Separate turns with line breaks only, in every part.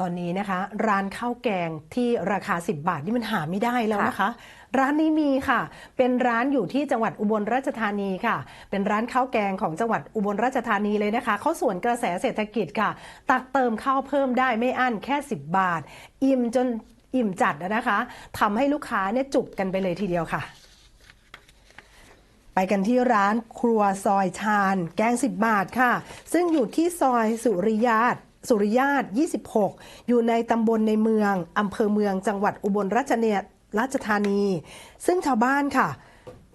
ตอนนี้นะคะ ร้านข้าวแกงที่ราคา 10 บาทนี่มันหาไม่ได้แล้วนะคะ ร้านนี้มีค่ะ เป็นร้านอยู่ที่จังหวัดอุบลราชธานีค่ะ เป็นร้านข้าวแกงของจังหวัดอุบลราชธานีเลยนะคะเขาสวนกระแสเศรษฐกิจค่ะ ตักเติมข้าวเพิ่มได้ไม่อั้นแค่ 10 บาท อิ่มจนอิ่มจัดนะคะทำให้ลูกค้าเนี่ยจุกกันไปเลยทีเดียวค่ะไปกันที่ร้านครัวซอยชาญแกง 10 บาทค่ะ ซึ่งอยู่ที่ซอยสุริยาต สุริยาต26 อยู่ในตำบลในเมืองอำเภอเมืองจังหวัดอุบลราชเนียราชธานี ซึ่งชาวบ้านค่ะ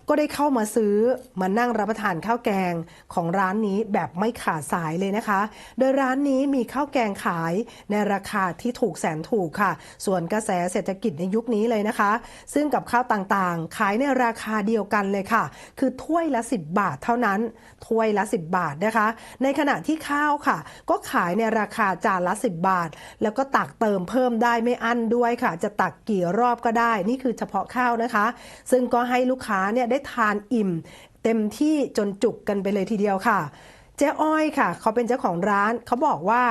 ก็ได้เข้ามาซื้อมานั่งรับประทานข้าวแกงของร้านนี้แบบไม่ขาดสายเลยนะคะ โดยร้านนี้มีข้าวแกงขายในราคาที่ถูกแสนถูกค่ะ ส่วนกระแสเศรษฐกิจในยุคนี้เลยนะคะ ซึ่งกับข้าวต่างๆ ขายในราคาเดียวกันเลยค่ะ คือถ้วยละ 10 บาทเท่านั้น ถ้วยละ 10 บาทนะคะ ในขณะที่ข้าวค่ะ ก็ขายในราคาจานละ 10 บาท แล้วก็ตักเติมเพิ่มได้ไม่อั้นด้วยค่ะ จะตักกี่รอบก็ได้ นี่คือเฉพาะข้าวนะคะ ซึ่งก็ให้ลูกค้าเนี่ยได้ทานอิ่ม เต็มที่จนจุกกันไปเลยทีเดียวค่ะเจ๊อ้อยค่ะ เขาเป็นเจ้าของร้านเขาบอกว่า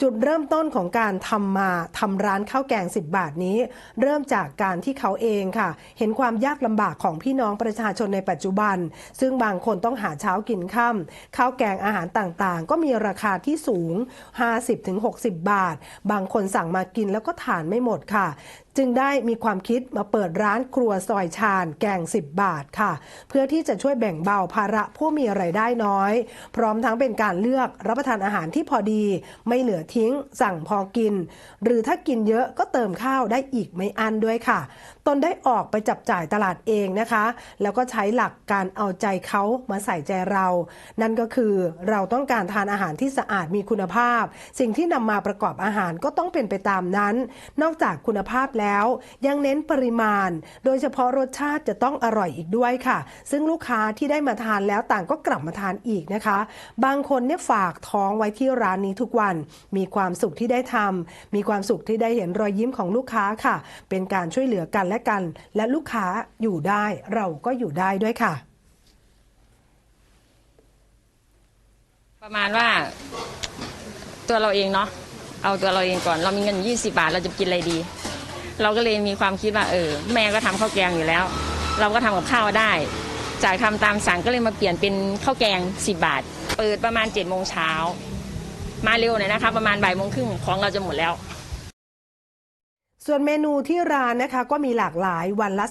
จุดเริ่มต้นของการทำมาทำร้านข้าวแกง 10 บาทนี้ เริ่มจากการที่เขาเองค่ะ เห็นความยากลำบากของพี่น้องประชาชนในปัจจุบัน ซึ่งบางคนต้องหาเช้ากินค่ำข้าวแกงอาหารต่างๆ ก็มีราคาที่สูง 50-60 บาท บางคนสั่งมากินแล้วก็ทานไม่หมดค่ะจึงได้มีความคิดมาเปิดร้านครัวซอยชาญแกง 10 บาทค่ะ เพื่อที่จะช่วยแบ่งเบาภาระผู้มีไรายได้น้อย พร้อมทั้งเป็นการเลือกรับประทานอาหารที่พอดี ไม่เหลือทิ้ง สั่งพอกิน หรือถ้ากินเยอะก็เติมข้าวได้อีกไม่อั้นด้วยค่ะ ตนได้ออกไปจับจ่ายตลาดเองนะคะ แล้วก็ใช้หลักการเอาใจเขามาใส่ใจเรา นั่นก็คือเราต้องการทานอาหารที่สะอาดมีคุณภาพ สิ่งที่นำมาประกอบอาหารก็ต้องเป็นไปตามนั้น นอกจากคุณภาพแล้ว ยังเน้นปริมาณ โดยเฉพาะรสชาติจะต้องอร่อยอีกด้วยค่ะ ซึ่งลูกค้าที่ได้มาทานแล้วต่างก็กลับมาทานอีกนะคะ บางคนเนี่ยฝากท้องไว้ที่ร้านนี้ทุกวัน มีความสุขที่ได้ทำมีความสุขที่ได้เห็นรอยยิ้มของลูกค้าค่ะ เป็นการช่วยเหลือกันและกัน และลูกค้าอยู่ได้เราก็อยู่ได้ด้วยค่ะ
ประมาณว่า ตัวเราเองเนาะเอาตัวเราเองก่อน เรามีเงิน 20 บาท เราจะกินอะไรดี เราก็เลยมีความคิดว่าเออ แม่ก็ทำข้าวแกงอยู่แล้ว เราก็ทำกับข้าวได้ จากทำตามสั่งก็เลยมาเปลี่ยนเป็นข้าวแกง 10 บาท เปิดประมาณ7โมงเช้ามาเร็วหน่อยนะคะ ประมาณบ่ายโมงครึ่งของเราจะหมดแล้ว
ส่วนเมนูที่ร้านนะคะก็มีหลากหลายวันละ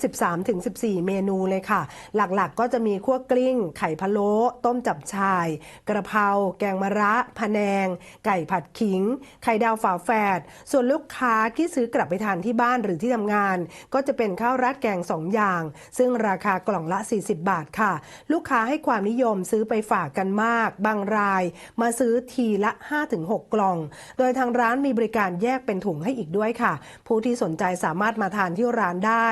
13-14 เมนูเลยค่ะ หลักๆก็จะมีคั่วกลิ้ง ไข่พะโล้ต้มจับชาย กระเพราแกงมะระพะแนง ไก่ผัดขิง ไข่ดาวฝาแฝด ส่วนลูกค้าที่ซื้อกลับไปทานที่บ้านหรือที่ทำงาน ก็จะเป็นข้าวราดแกง 2 อย่าง ซึ่งราคากล่องละ 40 บาทค่ะ ลูกค้าให้ความนิยมซื้อไปฝากกันมาก บางราย มาซื้อทีละ 5-6 กล่อง โดยทางร้านมีบริการแยกเป็นถุงให้อีกด้วยค่ะผู้ที่สนใจสามารถมาทานที่ร้านได้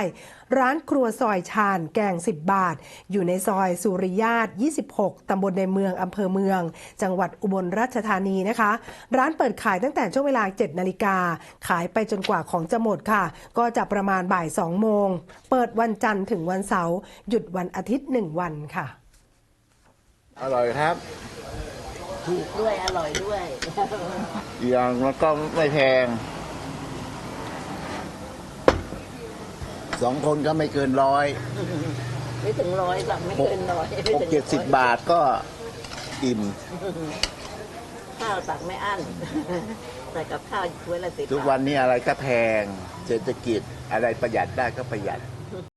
ร้านครัวซอยชาญแกง 10 บาท อยู่ในซอยสุริยาต 26 ตำบลในเมืองอำเภอเมือง จังหวัดอุบลราชธานีนะคะ ร้านเปิดขายตั้งแต่ช่วงเวลา 7 นาฬิกา ขายไปจนกว่าของจะหมดค่ะ ก็จะประมาณบ่าย 2 โมง เปิดวันจันทร์ถึงวันเสาร์หยุดวันอาทิตย์ 1 วันค่ะ
อร่อยครับ
ถูกด้วยอร่อยด้วย
อีกอย่างมันก็ไม่แพง สองคนก็ไม่เกินร้อย
ไม่ถึงร้อยหรอกไม่เกินร้อยไม่
หก
ถึง
เจ็ดสิบบาทก็อิ่ม
ข้าวตักไม่อั้นใส่กับข้าวถ้วยละสิบ
ทุก
บาท
วันนี้อะไรก็แพง เศรษฐกิจอะไรประหยัดได้ก็ประหยัด